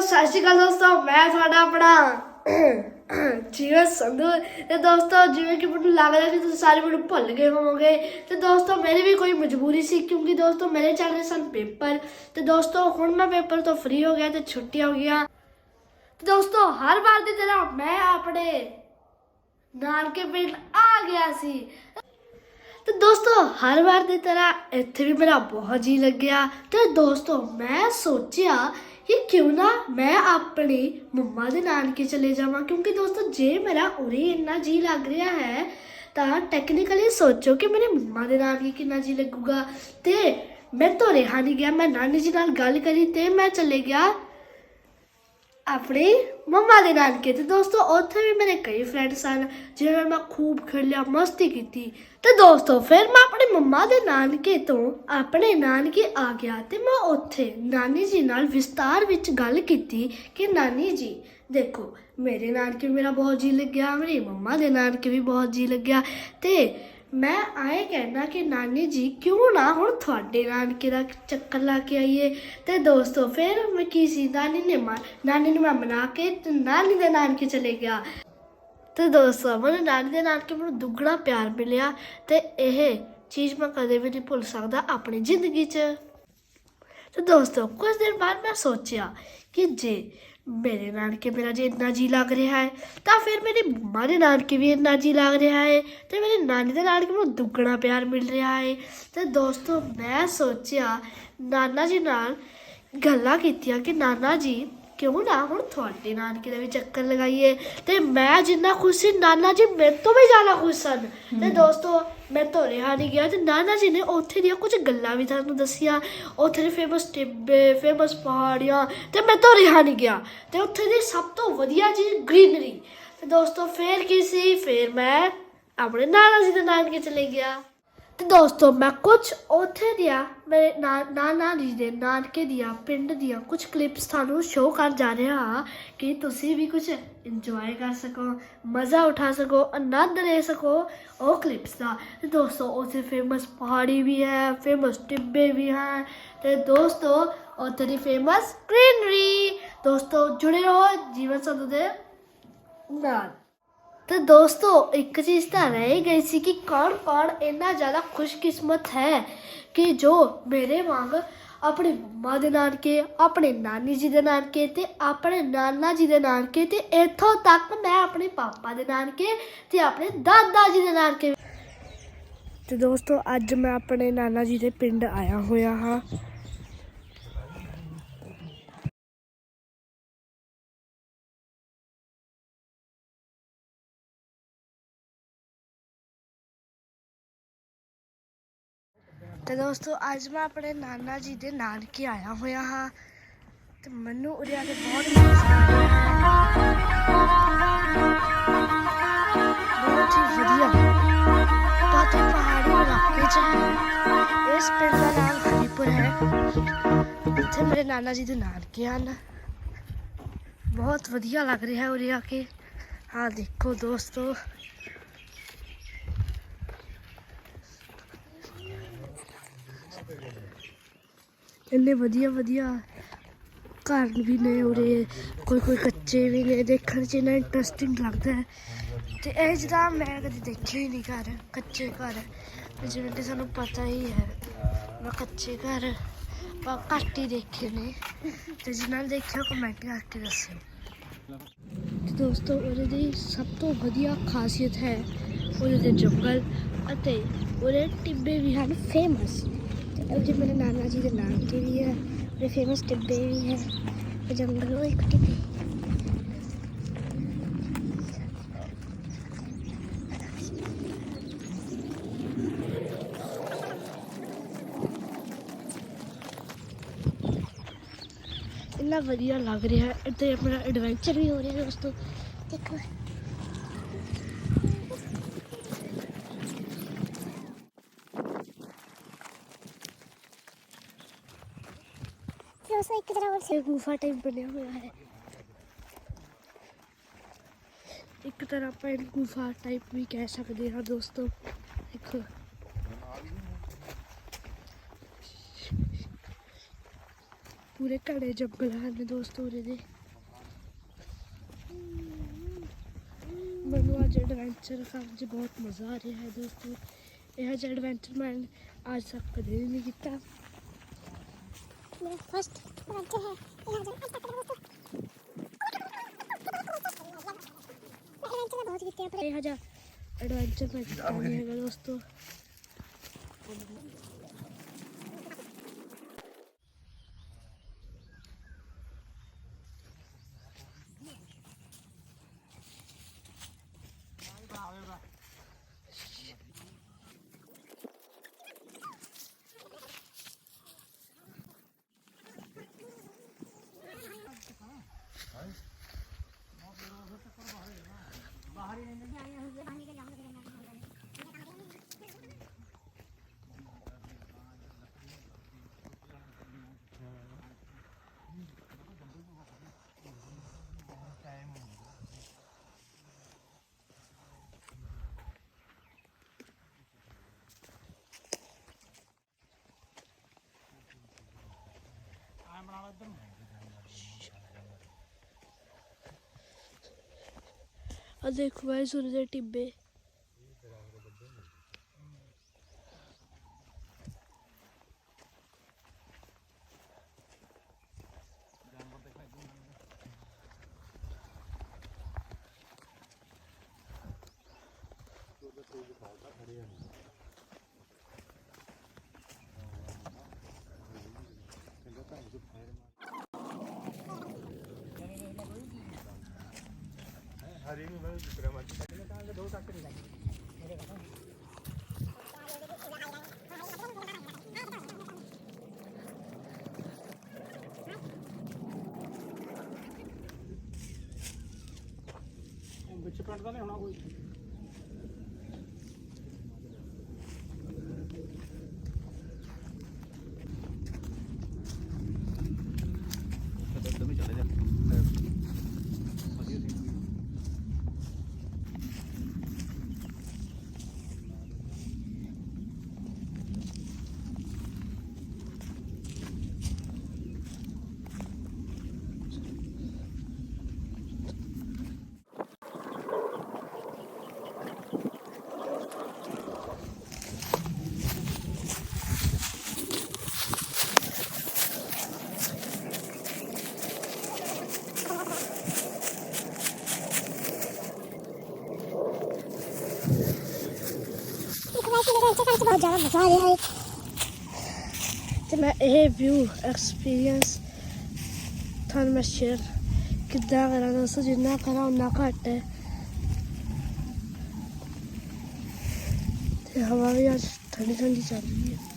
ਸਤਿ ਸ਼੍ਰੀ ਅਕਾਲ ਦੋਸਤੋ। ਮੈਂ ਤੁਹਾਡਾ ਆਪਣਾ ਜੀਵਨ ਸੰਧੂ। ਤੇ ਦੋਸਤੋ, ਜਿਵੇਂ ਕਿ ਮੈਨੂੰ ਲੱਗਦਾ ਕਿ ਤੁਸੀਂ ਸਾਰੇ ਮੈਨੂੰ ਭੁੱਲ ਗਏ ਹੋਵੋਗੇ। ਤੇ ਦੋਸਤੋ, ਮੇਰੀ ਵੀ ਕੋਈ ਮਜਬੂਰੀ ਸੀ, ਕਿਉਂਕਿ ਦੋਸਤੋ, ਮੇਰੇ ਚੱਲ ਰਹੇ ਸਨ ਪੇਪਰ। ਤੇ ਦੋਸਤੋ, ਹੁਣ ਮੈਂ ਪੇਪਰ ਤੋਂ ਫ੍ਰੀ ਹੋ ਗਿਆ ਤੇ ਛੁੱਟੀਆਂ ਹੋ ਗਈਆਂ। ਤੇ ਦੋਸਤੋ, ਹਰ ਵਾਰ ਦੀ ਤਰ੍ਹਾਂ ਮੈਂ ਆਪਣੇ ਨਾਨਕੇ ਪਿੰਡ ਆ ਗਿਆ ਸੀ। ਤੇ ਦੋਸਤੋ, ਹਰ ਵਾਰ ਦੀ ਤਰ੍ਹਾਂ ਇੱਥੇ ਵੀ ਮੇਰਾ ਬਹੁਤ ਜੀ ਲੱਗਿਆ। ਤੇ ਦੋਸਤੋ, ਮੈਂ ਸੋਚਿਆ ਕਿ ਕਿਉਂ ਨਾ ਮੈਂ ਆਪਣੇ ਮੰਮਾ ਦੇ ਨਾਨਕੇ ਚਲੇ ਜਾਵਾਂ? ਕਿਉਂਕਿ ਦੋਸਤੋ, ਜੇ ਮੇਰਾ ਉਰੇ ਇੰਨਾ ਜੀ ਲੱਗ ਰਿਹਾ ਹੈ, ਤਾਂ ਟੈਕਨੀਕਲੀ ਸੋਚੋ ਕਿ ਮੇਰੇ ਮੰਮਾ ਦੇ ਨਾਨਕੇ ਕਿੰਨਾ ਜੀ ਲੱਗੂਗਾ। ਤੇ ਮੈਂ ਤੋਂ ਰਿਹਾ ਨਹੀਂ ਗਿਆ, ਮੈਂ ਨਾਨੀ ਜੀ ਨਾਲ ਗੱਲ ਕਰੀ ਤੇ ਮੈਂ ਚਲੇ ਗਿਆ ਆਪਣੇ ਮੰਮਾ ਦੇ ਨਾਨਕੇ ਤੇ ਦੋਸਤੋ, ਉੱਥੇ ਵੀ ਮੇਰੇ ਕਈ ਫਰੈਂਡ ਸਨ ਜਿਨ੍ਹਾਂ ਨਾਲ ਮੈਂ ਖੂਬ ਖੇਲਿਆ, ਮਸਤੀ ਕੀਤੀ। ਤੇ ਦੋਸਤੋ, ਫਿਰ ਮੈਂ ਆਪਣੇ ਮੰਮਾ ਦੇ ਨਾਨਕੇ ਤੋਂ ਆਪਣੇ ਨਾਨਕੇ ਆ ਗਿਆ ਤੇ ਮੈਂ ਉੱਥੇ ਨਾਨੀ ਜੀ ਨਾਲ ਵਿਸਤਾਰ ਵਿੱਚ ਗੱਲ ਕੀਤੀ ਕਿ, ਨਾਨੀ ਜੀ, ਦੇਖੋ, ਮੇਰੇ ਨਾਨਕੇ ਮੇਰਾ ਬਹੁਤ ਜੀ ਲੱਗਿਆ, ਮੇਰੀ ਮੰਮਾ ਦੇ ਨਾਨਕੇ ਵੀ ਬਹੁਤ ਜੀ ਲੱਗਿਆ ਤੇ ਮੈਂ ਆਏ ਕਹਿਣਾ ਕਿ ਨਾਨੀ ਜੀ, ਕਿਉਂ ਨਾ ਹੁਣ ਤੁਹਾਡੇ ਨਾਨਕੇ ਦਾ ਚੱਕਰ ਲਾ ਕੇ ਆਈਏ? ਤੇ ਦੋਸਤੋ, ਫਿਰ ਮੈਂ ਕੀ ਸੀ? ਨਾਨੀ ਨੇ ਮਾ ਨਾਨੀ ਨੂੰ ਮੈਂ ਮਨਾ ਕੇ ਤੇ ਨਾਨੀ ਦੇ ਨਾਨਕੇ ਚਲੇ ਗਿਆ। ਤੇ ਦੋਸਤੋ, ਮੈਨੂੰ ਨਾਨੀ ਦੇ ਨਾਨਕੇ ਮੈਨੂੰ ਦੁੱਗਣਾ ਪਿਆਰ ਮਿਲਿਆ ਤੇ ਇਹ ਚੀਜ਼ ਮੈਂ ਕਦੇ ਵੀ ਨਹੀਂ ਭੁੱਲ ਸਕਦਾ ਆਪਣੀ ਜ਼ਿੰਦਗੀ 'ਚ। ਤੇ ਦੋਸਤੋ, ਕੁਝ ਦਿਨ ਬਾਅਦ ਮੈਂ ਸੋਚਿਆ ਕਿ ਜੇ ਮੇਰੇ ਨਾਨਕੇ ਮੇਰਾ ਜੇ ਇੰਨਾ ਜੀ ਲੱਗ ਰਿਹਾ ਹੈ ਤਾਂ ਫਿਰ ਮੇਰੀ ਮੰਮਾ ਦੇ ਨਾਨਕੇ ਵੀ ਇੰਨਾ ਜੀ ਲੱਗ ਰਿਹਾ ਹੈ ਤੇ ਮੇਰੀ ਨਾਨੀ ਦੇ ਨਾਨਕੇ ਨੂੰ ਦੁੱਗਣਾ ਪਿਆਰ ਮਿਲ ਰਿਹਾ ਹੈ ਤੇ ਦੋਸਤੋ ਮੈਂ ਸੋਚਿਆ ਨਾਨਾ ਜੀ ਨਾਲ ਗੱਲਾਂ ਕੀਤੀਆਂ ਕਿ ਨਾਨਾ ਜੀ ਕਿਉਂ ਨਾ? ਹੁਣ ਤੁਹਾਡੇ ਨਾਨਕੇ ਦਾ ਵੀ ਚੱਕਰ ਲਗਾਈਏ। ਤੇ ਮੈਂ ਜਿੰਨਾ ਖੁਸ਼ ਸੀ ਨਾਨਾ ਜੀ ਮੇਰੇ ਤੋਂ ਵੀ ਜ਼ਿਆਦਾ ਖੁਸ਼ ਸਨ। ਤੇ ਦੋਸਤੋ ਮੈਂ ਤੋਂ ਰਿਹਾ ਨਹੀਂ ਗਿਆ ਤੇ ਨਾਨਾ ਜੀ ਨੇ ਉੱਥੇ ਦੀਆਂ ਕੁਝ ਗੱਲਾਂ ਵੀ ਤੁਹਾਨੂੰ ਦੱਸੀਆਂ। ਉੱਥੇ ਦੇ ਫੇਮਸ ਟਿੱਬੇ ਫੇਮਸ ਪਹਾੜੀਆਂ ਤੇ ਮੈਂ ਤੋਂ ਰਿਹਾ ਨਹੀਂ ਗਿਆ। ਤੇ ਉੱਥੇ ਦੀ ਸਭ ਤੋਂ ਵਧੀਆ ਚੀਜ਼ ਗ੍ਰੀਨਰੀ ਤੇ ਦੋਸਤੋ ਫੇਰ ਕੀ ਸੀ? ਫੇਰ ਮੈਂ ਆਪਣੇ ਨਾਨਾ ਜੀ ਦੇ ਨਾਨਕੇ ਚਲੇ ਗਿਆ। ਤੇ ਦੋਸਤੋ, ਮੈਂ ਕੁਝ ਉੱਥੇ ਦੀਆਂ, ਮੇਰੇ ਨਾ- ਨਾਨਾ ਜੀ ਦੇ ਨਾਨਕੇ ਦੀਆਂ, ਪਿੰਡ ਦੀਆਂ ਕੁਝ ਕਲਿੱਪਸ ਤੁਹਾਨੂੰ ਸ਼ੋਅ ਕਰ ਜਾ ਰਿਹਾ ਹਾਂ ਕਿ ਤੁਸੀਂ ਵੀ ਕੁਝ ਇੰਜੋਏ ਕਰ ਸਕੋ, ਮਜ਼ਾ ਉਠਾ ਸਕੋ, ਆਨੰਦ ਲੈ ਸਕੋ ਉਹ ਕਲਿੱਪਸ ਦਾ। ਤੇ ਦੋਸਤੋ, ਉੱਥੇ ਫੇਮਸ ਪਹਾੜੀ ਵੀ ਹੈ ਫੇਮਸ ਟਿੱਬੇ ਵੀ ਹੈ। ਤੇ ਦੋਸਤੋ, ਉੱਥੇ ਦੀ ਫੇਮਸ ਗ੍ਰੀਨਰੀ ਦੋਸਤੋ, ਜੁੜੇ ਰਹੋ ਜੀਵਨ ਸੰਧੂ ਦੇ ਨਾਲ। ਤੇ ਦੋਸਤੋ, ਇੱਕ ਚੀਜ਼ ਤਾਂ ਰਹਿ ਹੀ ਗਈ ਸੀ ਕਿ ਕੌਣ ਕੌਣ ਇੰਨਾ ਜ਼ਿਆਦਾ ਖੁਸ਼ਕਿਸਮਤ ਹੈ ਕਿ ਜੋ ਮੇਰੇ ਵਾਂਗ ਆਪਣੇ ਮੰਮਾ ਦੇ ਨਾਨਕੇ, ਆਪਣੇ ਨਾਨੀ ਜੀ ਦੇ ਨਾਨਕੇ ਤੇ ਆਪਣੇ ਨਾਨਾ ਜੀ ਦੇ ਨਾਨਕੇ ਤੇ ਇੱਥੋਂ ਤੱਕ ਮੈਂ ਆਪਣੇ ਪਾਪਾ ਦੇ ਨਾਨਕੇ ਤੇ ਆਪਣੇ ਦਾਦਾ ਜੀ ਦੇ ਨਾਨਕੇ। ਤੇ ਦੋਸਤੋ, ਅੱਜ ਮੈਂ ਆਪਣੇ ਨਾਨਾ ਜੀ ਦੇ ਪਿੰਡ ਆਇਆ ਹੋਇਆ ਹਾਂ। ਤੇ ਦੋਸਤੋ, ਅੱਜ ਮੈਂ ਆਪਣੇ ਨਾਨਾ ਜੀ ਦੇ ਨਾਨਕੇ ਆਇਆ ਹੋਇਆ ਹਾਂ। ਤੇ ਮੈਨੂੰ ਉਰੇ ਆ ਕੇ ਬਹੁਤ ਬਹੁਤ ਹੀ ਵਧੀਆ। ਬਹੁਤ ਹੀ ਪਹਾੜੀ ਇਲਾਕੇ 'ਚ ਹੈ। ਇਸ ਪਿੰਡ ਦਾ ਨਾਮ ਹਰੀਪੁਰ ਹੈ। ਇੱਥੇ ਮੇਰੇ ਨਾਨਾ ਜੀ ਦੇ ਨਾਨਕੇ ਹਨ। ਬਹੁਤ ਵਧੀਆ ਲੱਗ ਰਿਹਾ ਉਰੇ ਆ ਕੇ। ਆਹ ਦੇਖੋ ਦੋਸਤੋ। ਇੰਨੇ ਵਧੀਆ ਵਧੀਆ ਘਰ ਵੀ ਨੇ ਉਰੇ, ਕੋਈ ਕੋਈ ਕੱਚੇ ਵੀ ਨੇ, ਦੇਖਣ 'ਚ ਇੰਨਾ ਇੰਟਰਸਟਿੰਗ ਲੱਗਦਾ ਹੈ। ਤੇ ਇਹ ਜਿਹੜਾ ਮੈਂ ਕਦੇ ਦੇਖਿਆ ਹੀ ਨਹੀਂ ਘਰ, ਕੱਚੇ ਘਰ। ਜਿਵੇਂ ਕਿ ਸਾਨੂੰ ਪਤਾ ਹੀ ਹੈ ਮੈਂ ਕੱਚੇ ਘਰ ਘੱਟ ਹੀ ਦੇਖੇ ਨੇ। ਤੇ ਜਿਨ੍ਹਾਂ ਨੇ ਦੇਖਿਆ ਕਮੈਂਟ ਕਰਕੇ ਦੱਸਿਓ। ਤੇ ਦੋਸਤੋ ਉਹਦੇ ਦੀ ਸਭ ਤੋਂ ਵਧੀਆ ਖਾਸੀਅਤ ਹੈ ਉਹਦੇ ਦੇ ਜੰਗਲ ਅਤੇ ਉਹਦੇ ਟਿੱਬੇ ਵੀ ਹਨ ਫੇਮਸ ਤੇ ਉਹ ਜੇ ਮੇਰੇ ਨਾਨਾ ਜੀ ਦੇ ਨਾਨਕੇ ਵੀ ਹੈ ਉਹਦੇ ਫੇਮਸ ਟਿੱਬੇ ਵੀ ਹੈ ਉਹ ਜੰਗਲ ਉਹ ਇੱਕ ਟਿੱਬੇ ਇੰਨਾ ਵਧੀਆ ਲੱਗ ਰਿਹਾ ਹੈ ਇੱਥੇ ਆਪਣਾ ਐਡਵੈਂਚਰ ਵੀ ਹੋ ਰਿਹਾ ਦੋਸਤੋ ਦੇਖੋ ਦੋਸਤੋ ਇੱਕ ਤਰ੍ਹਾਂ ਹੋਰ ਇਹ ਗੁਫਾ ਟਾਈਪ ਬਣਿਆ ਹੋਇਆ ਹੈ ਇੱਕ ਤਰ੍ਹਾਂ ਆਪਾਂ ਇਹਨੂੰ ਗੁਫਾ ਟਾਈਪ ਵੀ ਕਹਿ ਸਕਦੇ ਹਾਂ ਦੋਸਤੋ ਦੇਖੋ ਪੂਰੇ ਘੜੇ ਜੰਗਲ ਹਨ ਦੋਸਤੋ ਉਰੇ ਦੇ ਮੈਨੂੰ ਅੱਜ ਐਡਵੈਂਚਰ ਕਰਨ 'ਚ ਬਹੁਤ ਮਜ਼ਾ ਆ ਰਿਹਾ ਹੈ ਦੋਸਤੋ ਇਹ ਜਿਹਾ ਐਡਵੈਂਚਰ ਮੈਂ ਅੱਜ ਤੱਕ ਕਦੇ ਵੀ ਨਹੀਂ ਕੀਤਾ मेरा फर्स्ट प्रोजेक्ट है ये जो आज तक दोस्तों एडवेंचर बहुत कितने पर 1000 एडवेंचर पर दोस्तों ਕੀਤਾ ਨਹੀਂ ਹੈਗਾ ਦੋਸਤੋ ਆ ਦੇਖੋ ਭਾਈ ਸੂਰਜ ਦੇ ਟਿੱਬੇ ਹਰੀ ਨੂੰ। ਮੈਂ ਜਿਕਰ ਮੱਚ ਕੱਢਣੇ ਤਾਂ ਦੋ ਤੱਕ ਨਹੀਂ ਲੱਗੇ ਵਿੱਚ ਪਿੰਡ ਦਾ ਨਹੀਂ ਹੋਣਾ ਕੋਈ। ਚ ਬਹੁਤ ਜ਼ਿਆਦਾ ਮਜ਼ਾ ਆ ਰਿਹਾ ਹੈ। ਤੇ ਮੈਂ ਇਹ ਵਿਊ ਐਕਸਪੀਰੀਅੰਸ ਤੁਹਾਨੂੰ ਮੈਂ ਸ਼ੇਅਰ ਕਿੱਦਾਂ ਕਰਾਂ ਦੱਸੋ, ਜਿੰਨਾ ਕਰਾਂ ਉਨਾ ਘੱਟ ਹੈ। ਤੇ ਹਵਾ ਵੀ ਅੱਜ ਠੰਡੀ ਠੰਡੀ ਚੱਲ ਰਹੀ ਹੈ।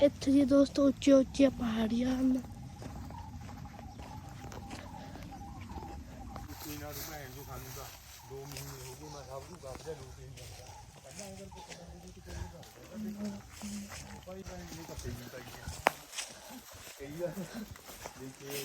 ਇੱਥੇ ਦੀ ਦੋਸਤੋ ਉੱਚੀ ਉੱਚੀਆਂ ਪਹਾੜੀਆਂ ਹਨ। ਚੀਨਾ ਨੂੰ ਭੈਣ ਨੂੰ ਸਾਨੂੰ ਤਾਂ 2 ਮਹੀਨੇ ਹੋ ਗਏ ਮੈਂ ਸਭ ਨੂੰ ਦੱਸਦਾ ਲੋਕ ਨਹੀਂ ਜਾਂਦਾ ਪਹਿਲਾਂ ਅਗਰ ਕੋਈ ਬੰਦੇ ਦੀ ਕੋਈ ਕਰਦਾ ਕੋਈ ਭੈਣ ਨਹੀਂ ਕੱਪੇ ਨਹੀਂ ਤਾਂ ਕਈ ਆ ਦੇਖੇ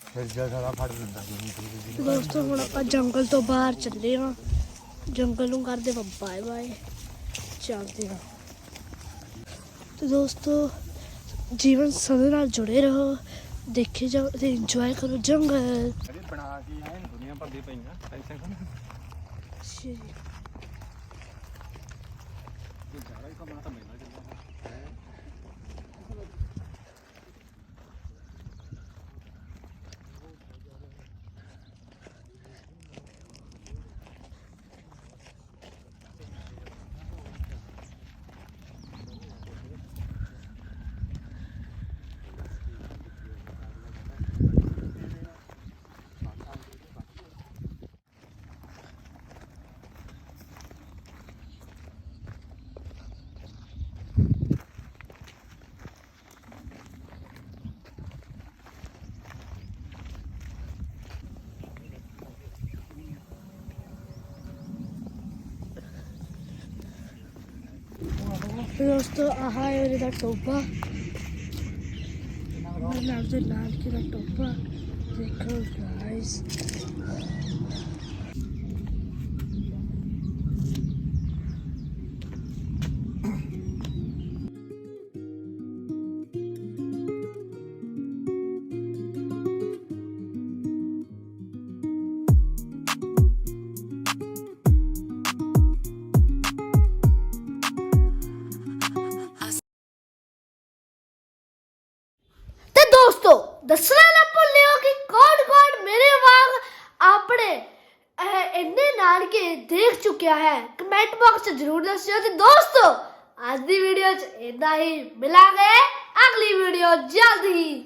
ਫਿਰ ਜਗ੍ਹਾ ਫੜ ਦਿੰਦਾ ਦੋਸਤੋ, ਹੁਣ ਆਪਾਂ ਜੰਗਲ ਤੋਂ ਬਾਹਰ ਚੱਲੇ ਹਾਂ। ਜੰਗਲ ਨੂੰ ਕਰਦੇ ਵਾ ਬਾਏ ਬਾਏ। ਚੱਲਦੇ ਹਾਂ। ਤੇ ਦੋਸਤੋ, ਜੀਵਨ ਸਦੇ ਨਾਲ ਜੁੜੇ ਰਹੋ। ਦੇਖੇ ਜਾਓ ਤੇ ਇੰਜੋਏ ਕਰੋ ਜੰਗਲ। ਅਰੇ ਬਣਾ ਕੇ ਐਨ ਦੁਨੀਆ ਭਰਦੀ ਪਈਆਂ ਟੈਨਸ਼ਨ ਕਰ ਸ਼੍ਰੀ ਕੋਈ ਕਮਰਾ ਤਾਂ ਮੇਰਾ ਦੋਸਤੋ ਆਹ ਹੈ ਉਹਦਾ ਟੋਪਾ। ਮੇਰੇ ਦੇ ਨਾਲ ਕਿਹਦਾ ਟੋਪਾ? ਦੱਸਣਾ ਨਾ ਭੁੱਲਿਓ ਕਿ ਕੌਣ ਕੌਣ ਮੇਰੇ ਵਾਂਗ ਆਪਣੇ, ਇਹ ਇੰਨੇ ਨਾਨਕੇ ਦੇਖ ਚੁੱਕਿਆ ਹੈ। ਕਮੈਂਟ ਬਾਕਸ 'ਚ ਜ਼ਰੂਰ ਦੱਸਿਓ ਤੇ ਦੋਸਤੋ, ਅੱਜ ਦੀ ਵੀਡੀਓ 'ਚ ਇਦਾਂ ਹੀ। ਮਿਲਾਂਗੇ ਅਗਲੀ ਵੀਡੀਓ ਜਲਦੀ